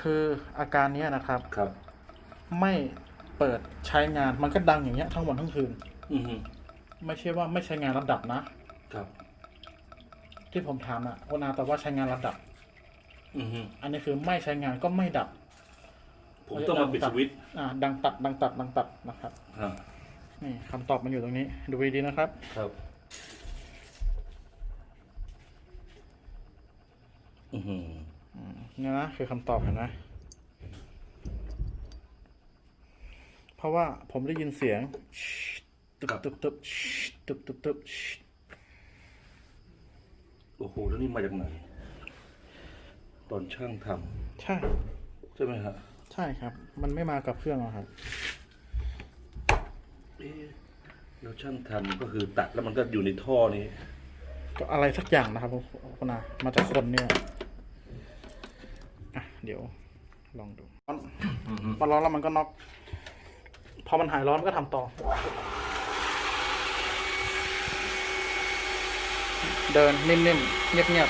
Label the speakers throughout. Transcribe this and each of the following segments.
Speaker 1: คืออาการเนี้ยนะครับ
Speaker 2: ครับ
Speaker 1: ไม่เปิดใช้งานมันก็ดังอย่างเงี้ยทั้งวันทั้งคืน
Speaker 2: อือฮึ
Speaker 1: ไม่ใช่ว่าไม่ใช้งานระดับนะ
Speaker 2: ครับ
Speaker 1: ที่ผมถามอะคุณอาแต่ว่าใช้งานระดับ
Speaker 2: อือฮึ
Speaker 1: อันนี้คือไม่ใช้งานก็ไม่ดับ
Speaker 2: ผมต้องมาปิดสวิตช์
Speaker 1: อ่า ดังตัดดังตัดดังตัดนะครับ
Speaker 2: ครับ
Speaker 1: นี่คำตอบมันอยู่ตรงนี้ ดูดีๆนะครับ
Speaker 2: ครับ อือฮึ
Speaker 1: อืม เนี่ยนะคือคำตอบเห็นไหมเพราะว่าผมได้ยินเสียงตึบตึบตึบตึบตึบตึบ
Speaker 2: โอ้โห แล้วนี่มาจากไหน ตอนช่างท
Speaker 1: ใช่ำ
Speaker 2: ใช่ไหมฮะ
Speaker 1: ใช่ครับ มันไม่มากับเครื่องหรอกครับ
Speaker 2: เอ๊ะแล้วช่างทำก็คือตัดแล้วมันก็อยู่ในท่อนี้
Speaker 1: ก็อะไรสักอย่างนะครับคุณอามาจากคนเนี่ยอะ เดี๋ยวลองดูร้อนพอร้อนแล้วมันก็น็อกพอมันหายร้อนมันก็ทำต่อ เดินนิ่มๆ เงียบ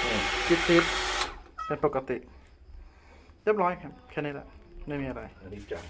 Speaker 1: ๆซิดๆเป็นปกติ เรียบร้อยครับ แค่นี้แหละ ไม่มีอะไร
Speaker 2: อันนี้จัง